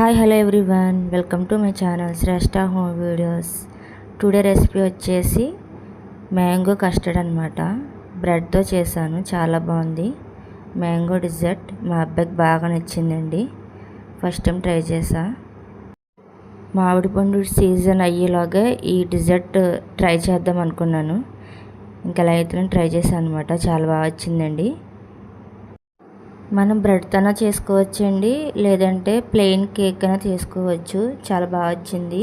Hi hello everyone welcome to my channel Shreshta home videos today recipe వచ్చేసి mango custard అనమాట బ్రెడ్తో చేశాను చాలా బాగుంది. మ్యాంగో డిజర్ట్ మా అబ్బాయికి బాగా నచ్చిందండి. ఫస్ట్ టైం ట్రై చేశా. మామిడి పండు సీజన్ అయ్యేలాగా ఈ డిజర్ట్ ట్రై చేద్దాం అనుకున్నాను. ఇంకా ఎలా అయితే ట్రై చేశాను అనమాట చాలా బాగా వచ్చిందండి. మనం బ్రెడ్తోనే చేసుకోవచ్చండి? లేదంటే ప్లెయిన్ కేక్ అయినా చేసుకోవచ్చు. చాలా బాగా వచ్చింది.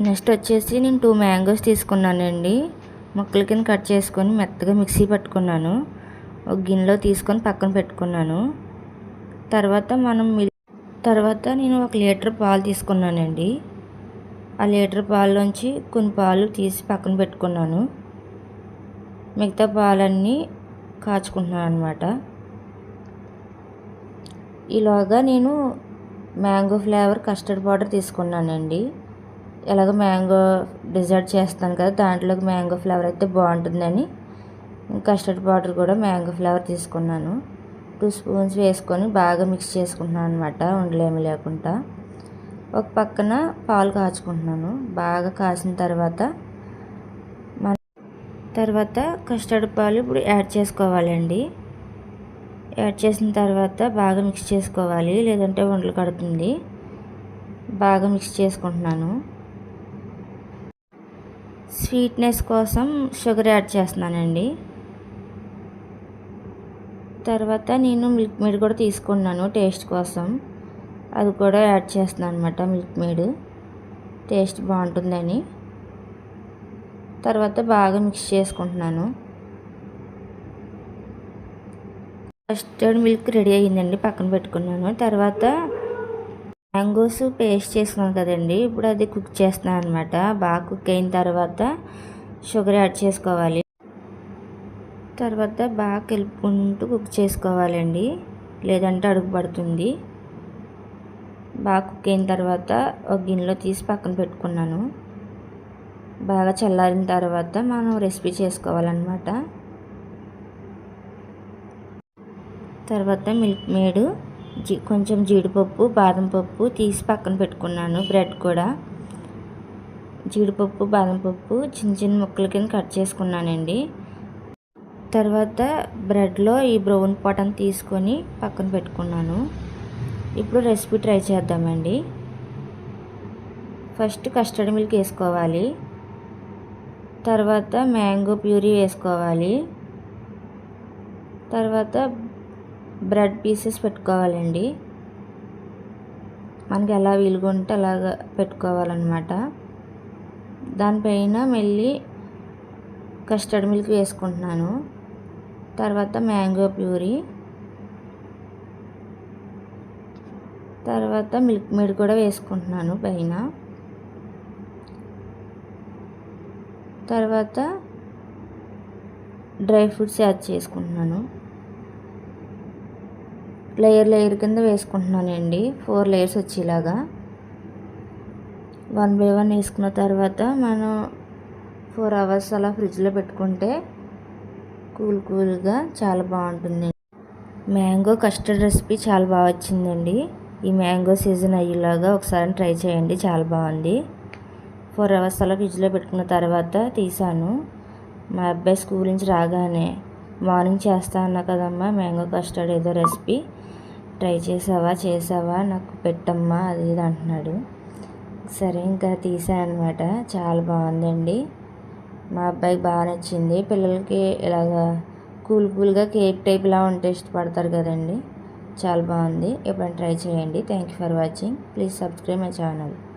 నెక్స్ట్ వచ్చేసి నేను టూ మ్యాంగోస్ తీసుకున్నానండి. ముక్కల కింద కట్ చేసుకొని మెత్తగా మిక్సీ పట్టుకున్నాను. ఒక గిన్నెలో తీసుకొని పక్కన పెట్టుకున్నాను. తర్వాత మనం తర్వాత నేను ఒక లీటర్ పాలు తీసుకున్నానండి. ఆ లీటర్ పాల్లోంచి కొన్ని పాలు తీసి పక్కన పెట్టుకున్నాను. మిగతా పాలన్నీ కాచుకుంటున్నాను అనమాట ఈలోగా నేను మ్యాంగో ఫ్లేవర్ కస్టర్డ్ పౌడర్ తీసుకున్నానండి. ఎలాగో మ్యాంగో డిజర్ట్ చేస్తాను కదా దాంట్లోకి మ్యాంగో ఫ్లేవర్ అయితే బాగుంటుందని కస్టర్డ్ పౌడర్ కూడా మ్యాంగో ఫ్లేవర్ తీసుకున్నాను. టూ స్పూన్స్ వేసుకొని బాగా మిక్స్ చేసుకుంటున్నాను అనమాట ఉండలేమి లేకుండా. ఒక పక్కన పాలు కాచుకుంటున్నాను బాగా కాసిన తర్వాత మన తర్వాత కస్టర్డ్ పాలు ఇప్పుడు యాడ్ చేసుకోవాలండి. యాడ్ చేసిన తర్వాత బాగా మిక్స్ చేసుకోవాలి లేదంటే వంటలు కడుతుంది. బాగా మిక్స్ చేసుకుంటున్నాను. స్వీట్నెస్ కోసం షుగర్ యాడ్ చేస్తున్నానండి. తర్వాత నేను మిల్క్ మేడ్ కూడా తీసుకున్నాను టేస్ట్ కోసం. అది కూడా యాడ్ చేస్తున్నాను అనమాట మిల్క్ మేడ్. టేస్ట్ బాగుంటుందని. తర్వాత బాగా మిక్స్ చేసుకుంటున్నాను. కస్టర్డ్ మిల్క్ రెడీ అయ్యిందండి పక్కన పెట్టుకున్నాను. తర్వాత మ్యాంగోస్ పేస్ట్ చేసుకున్నాను కదండి ఇప్పుడు అది కుక్ చేస్తున్నాను అనమాట బాగా కుక్ అయిన తర్వాత షుగర్ యాడ్ చేసుకోవాలి. తర్వాత బాగా కలుపుకుంటూ కుక్ చేసుకోవాలండి లేదంటే అడుగు పడుతుంది. బాగా కుక్ అయిన తర్వాత ఒక గిన్నెలో తీసి పక్కన పెట్టుకున్నాను. బాగా చల్లారిన తర్వాత మనం రెసిపీ చేసుకోవాలన్నమాట. తర్వాత మిల్క్ మేడ్ జీ కొంచెం జీడిపప్పు బాదం పప్పు తీసి పక్కన పెట్టుకున్నాను బ్రెడ్ కూడా. జీడిపప్పు బాదం పప్పు చిన్న చిన్న ముక్కల కింద కట్ చేసుకున్నానండి. తర్వాత బ్రెడ్లో ఈ బ్రౌన్ పొటన్ తీసుకొని పక్కన పెట్టుకున్నాను. ఇప్పుడు రెసిపీ ట్రై చేద్దామండి. ఫస్ట్ కస్టర్డ్ మిల్క్ వేసుకోవాలి. తర్వాత మ్యాంగో ప్యూరీ వేసుకోవాలి. తర్వాత బ్రెడ్ పీసెస్ పెట్టుకోవాలండి. మనకి ఎలా వీలుగా ఉంటే అలాగా పెట్టుకోవాలన్నమాట. దానిపైన మళ్ళీ కస్టర్డ్ మిల్క్ వేసుకుంటున్నాను. తర్వాత మ్యాంగో ప్యూరీ. తర్వాత మిల్క్ మేడ్ కూడా వేసుకుంటున్నాను పైన. తర్వాత డ్రై ఫ్రూట్స్ యాడ్ చేసుకుంటున్నాను. లేయర్ లేయర్ కింద వేసుకుంటున్నానండి. ఫోర్ లేయర్స్ వచ్చేలాగా. వన్ బై వన్ వేసుకున్న తర్వాత మనం ఫోర్ అవర్స్ అలా ఫ్రిడ్జ్లో పెట్టుకుంటే కూల్ కూల్గా చాలా బాగుంటుంది మ్యాంగో కస్టర్డ్ రెసిపీ చాలా బాగా వచ్చిందండి. ఈ మ్యాంగో సీజన్ అయ్యేలాగా ఒకసారి ట్రై చేయండి చాలా బాగుంది. ఫోర్ అవర్స్ అలా ఫ్రిడ్జ్లో పెట్టుకున్న తర్వాత తీసాను. మా అబ్బాయి స్కూల్ నుంచి రాగానే మార్నింగ్ చేస్తా అన్నా కదమ్మా మ్యాంగో కస్టర్డ్ ఏదో రెసిపీ ట్రై చేసావా? చేసావా? నాకు పెట్టమ్మా అది ఇది అంటున్నాడు. సరే ఇంకా తీసాను అనమాట చాలా బాగుందండి. మా అబ్బాయికి బాగా నచ్చింది. పిల్లలకి ఇలాగా కూల్ కూల్గా కేక్ టైప్లా ఉంటే ఇష్టపడతారు కదండి. చాలా బాగుంది. ఎప్పుడైనా ట్రై చేయండి. Thank you for watching. Please subscribe my channel.